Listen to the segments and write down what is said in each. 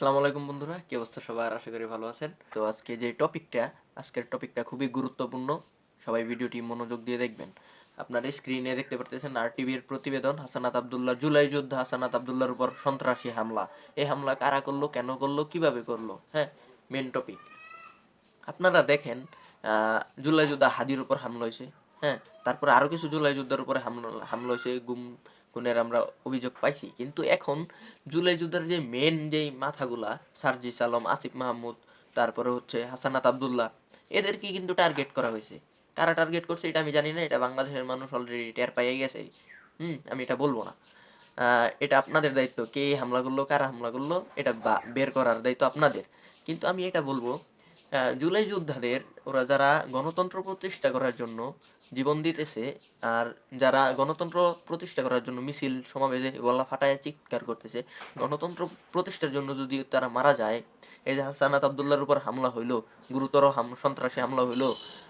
আসসালামু আলাইকুম বন্ধুরা, কি অবস্থা সবার? আশা করি ভালো আছেন। তো আজকে যে টপিকটা, আজকের টপিকটা খুবই গুরুত্বপূর্ণ। সবাই ভিডিওটি মনোযোগ দিয়ে দেখবেন। আপনার স্ক্রিনে দেখতে পারতেছেন আর টিভির প্রতিবেদন, হাসানাত আবদুল্লাহ জুলাই যুদ্ধ, হাসানাত আবদুল্লাহর উপর সন্ত্রাসী হামলা। এই হামলা কারা করল, কেন করল, কীভাবে করল? হ্যাঁ মেন টপিক আপনারা দেখেন জুলাই যোদ্ধা হাদির উপর হামলা হয়েছে। হ্যাঁ তারপরে আরও কিছু জুলাই যুদ্ধের উপরে হামলা হামলা হয়েছে, গুম খুনের আমরা অভিযোগ পাইছি। কিন্তু এখন জুলাই যুদ্ধের যে মেন যেই মাথাগুলা, সার্জিস আলম, আসিফ মাহমুদ, তারপরে হচ্ছে হাসানাত আবদুল্লাহ, এদেরকে কিন্তু টার্গেট করা হয়েছে। কারা টার্গেট করছে এটা আমি জানি না, এটা বাংলাদেশের মানুষ অলরেডি টের পাইয়ে গেছে। হুম, আমি এটা বলব না। এটা আপনাদের দায়িত্ব, কে হামলা করল, কারা হামলা করল, এটা বের করার দায়িত্ব আপনাদের। কিন্তু আমি এটা বলব জুলাই যোদ্ধাদের ওরা যারা গণতন্ত্র প্রতিষ্ঠা করার জন্য জীবন দিতেছে আর যারা গণতন্ত্র প্রতিষ্ঠা করার জন্য মিছিল, সমাবেশে গলা ফাটায়, চিৎকার করতেছে, গণতন্ত্র প্রতিষ্ঠার জন্য যদি তারা মারা যায়, এই যে হাসানাত আবদুল্লাহর উপর হামলা হইল, গুরুতর সন্ত্রাসী হামলা হইল,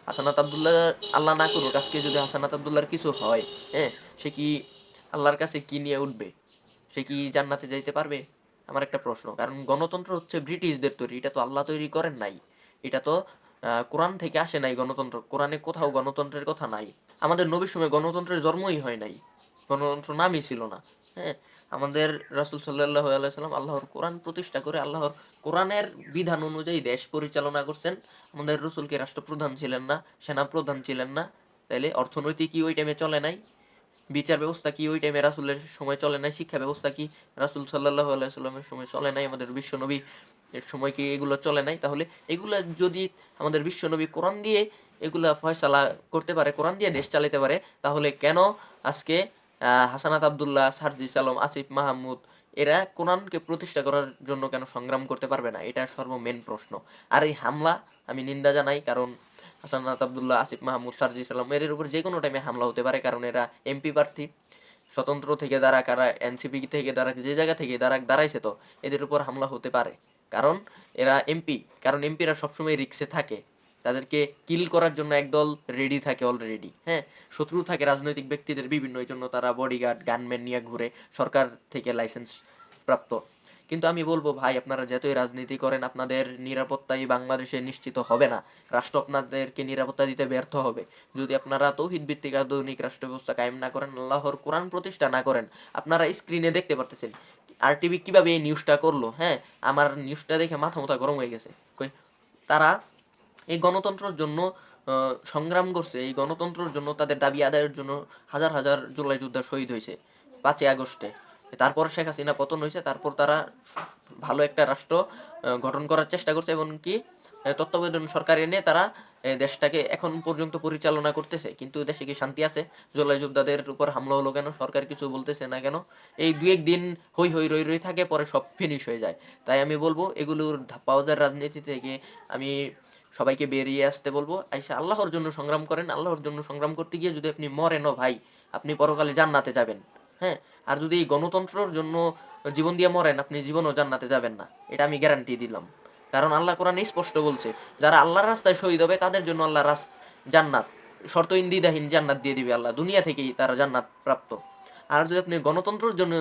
হাসানাত আবদুল্লাহ আল্লাহ না করুক, আজকে যদি হাসানাত আবদুল্লাহর কিছু হয় হ্যাঁ সে কি আল্লাহর কাছে কি নিয়ে উঠবে? সে কি জান্নাতে যাইতে পারবে? আমার একটা প্রশ্ন, কারণ গণতন্ত্র হচ্ছে ব্রিটিশদের তৈরি, এটা তো আল্লাহ তৈরি করেন নাই, এটা তো কোরআন থেকে আসে নাই গণতন্ত্র। কোরআনে কোথাও গণতন্ত্রের কথা নাই। আমাদের নবীর সময় গণতন্ত্রের জন্মই হয় নাই। গণতন্ত্র নামই ছিল না। হ্যাঁ আমাদের রাসুল সাল্লাহ আলাইসাল্লাম আল্লাহর কোরআন প্রতিষ্ঠা করে আল্লাহর কোরআনের বিধান অনুযায়ী দেশ পরিচালনা করছেন। আমাদের রসুলকে রাষ্ট্রপ্রধান ছিলেন না, সেনাপ্রধান ছিলেন না। তাইলে অর্থনৈতিক কি ওই টাইমে চলে নাই? বিচার ব্যবস্থা কি ওই টাইমে রাসুলের সময় চলে নাই? শিক্ষা ব্যবস্থা কি রাসুল সাল্লাহ আলাইসাল্লামের সময় চলে নাই? আমাদের বিশ্বনবী এর সময় কি এগুলো চলে নাই? তাহলে এগুলো যদি আমাদের বিশ্বনবী কোরআন দিয়ে এগুলা ফয়সালা করতে পারে, কোরআন দিয়ে দেশ চালাতে পারে, তাহলে কেন আজকে হাসানাত আবদুল্লাহ, সারজিস আলম, আসিফ মাহমুদ এরা কোরআনকে প্রতিষ্ঠা করার জন্য কেন সংগ্রাম করতে পারবে না? এটা সর্বমেন প্রশ্ন। আর এই হামলা আমি নিন্দা জানাই, কারণ হাসানাত আবদুল্লাহ, আসিফ মাহমুদ, সারজিস আলম এদের উপর যে কোনো টাইমে হামলা হতে পারে, কারণ এরা এমপি প্রার্থী। স্বতন্ত্র থেকে দাঁড়া কারা এনসিপি থেকে দাঁড়া যে জায়গা থেকে দাঁড়া দাঁড়াইছে তো, এদের উপর হামলা হতে পারে। কারণ এরা এমপি কারণ এমপিরা সবসময় রিক্সে থাকে। তাদেরকে কিল করার জন্য একদল রেডি থাকে অলরেডি হ্যাঁ? শত্রু থাকে রাজনৈতিক ব্যক্তিদের বিভিন্ন, এই জন্য তারা বডিগার্ড গানম্যান নিয়ে ঘুরে সরকার থেকে লাইসেন্স প্রাপ্ত। কিন্তু আমি বলব, ভাই, আপনারা যতই রাজনীতি করেন, আপনাদের নিরাপত্তাই বাংলাদেশে নিশ্চিত হবে না। রাষ্ট্র আপনাদেরকে নিরাপত্তা দিতে ব্যর্থ হবে। যদি আপনারা তৌহিদ ভিত্তিক আধুনিক রাষ্ট্র ব্যবস্থা কায়েম না করেন, আল্লাহর কোরআন প্রতিষ্ঠা না করেন, আপনারা স্ক্রিনে দেখতে পারতেছেন। আর টিভি কীভাবে এই নিউজটা করল হ্যাঁ? আমার নিউজটা দেখে মাথা মাথা গরম হয়ে গেছে। কই? তারা এই গণতন্ত্রের জন্য সংগ্রাম করছে। এই গণতন্ত্রের জন্য, তাদের দাবি আদায়ের জন্য হাজার হাজার জুলাই যোদ্ধা শহীদ হয়েছে, পাঁচই আগস্টে। তারপর শেখ হাসিনা পতন হয়েছে। তারপর তারা ভালো একটা রাষ্ট্র গঠন করার চেষ্টা করছে এবং কি তত্ত্বাবধান সরকার এনে তারা দেশটাকে এখন পর্যন্ত পরিচালনা করতেছে। কিন্তু দেশে কি শান্তি আছে? জুলাই যোদ্ধাদের উপর হামলা হলো কেন? সরকার কিছু বলতেছে না কেন? এই দু একদিন হই হই রই রই থাকে, পরে সব ফিনিশ হয়ে যায়। তাই আমি বলব, এগুলোর পাওয়াজার রাজনীতি থেকে। আমি সবাইকে বেরিয়ে আসতে বলব। আইসা আল্লাহর জন্য সংগ্রাম করেন। আল্লাহর জন্য সংগ্রাম করতে গিয়ে যদি আপনি মরেনও ভাই, আপনি পরকালে জান্নাতে যাবেন। হ্যাঁ? আর যদি এই গণতন্ত্রের জন্য জীবন দিয়ে মরেন, আপনি জীবনও জান্নাতে যাবেন না। এটা আমি গ্যারান্টি দিলাম। কারণ আল্লাহ কোরআন স্পষ্ট বলছে, যারা আল্লাহর রাস্তায় শহীদ হবে, তাদের জন্য আল্লাহ রাস জান্নাত, শর্ত ইন্দিদাহীন জান্নাত দিয়ে দিবে আল্লাহ। দুনিয়া থেকেই তারা জান্নাত প্রাপ্ত। আর যদি আপনি গণতন্ত্রের জন্য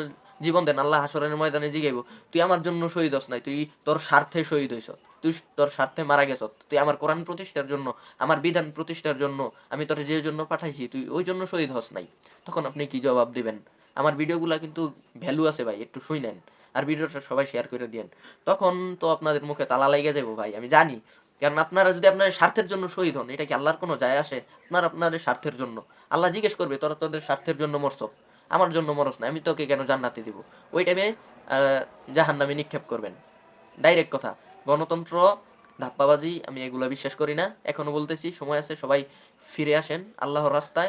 জীবন দেন, আল্লাহ হাসরের ময়দানে জিগাইব, তুই আমার জন্য শহীদ হস নাই, তুই তোর স্বার্থে শহীদ হইস, তুই তোর স্বার্থে মারা গেছ তুই আমার কোরআন প্রতিষ্ঠার জন্য, আমার বিধান প্রতিষ্ঠার জন্য, আমি তোর যে জন্য পাঠাইছি, তুই ওই জন্য শহীদ হস নাই। তখন আপনি কি জবাব দিবেন? আমার ভিডিওগুলো কিন্তু ভ্যালু আছে ভাই, একটু শুই নেন আর ভিডিওটা সবাই শেয়ার করে দিয়েন। তখন তো আপনাদের মুখে তালা লেগে যাব ভাই, আমি জানি। কারণ আপনারা যদি আপনার স্বার্থের জন্য শহীদ হন, এটা কি আল্লাহর কোনো যায় আসে? আপনার আপনাদের স্বার্থের জন্য। আল্লাহ জিজ্ঞেস করবে, তোরা তোদের স্বার্থের জন্য মরছ। আমার জন্য মরস না, আমি তোকে কেন জান্নাতে দিব? ওই টাইমে জাহান নামে নিক্ষেপ করবেন। ডাইরেক্ট কথা, গণতন্ত্র, ধাপ্পাবাজি, আমি এগুলো বিশ্বাস করি না। এখনও বলতেছি, সময় আছে, সবাই ফিরে আসেন আল্লাহর রাস্তায়।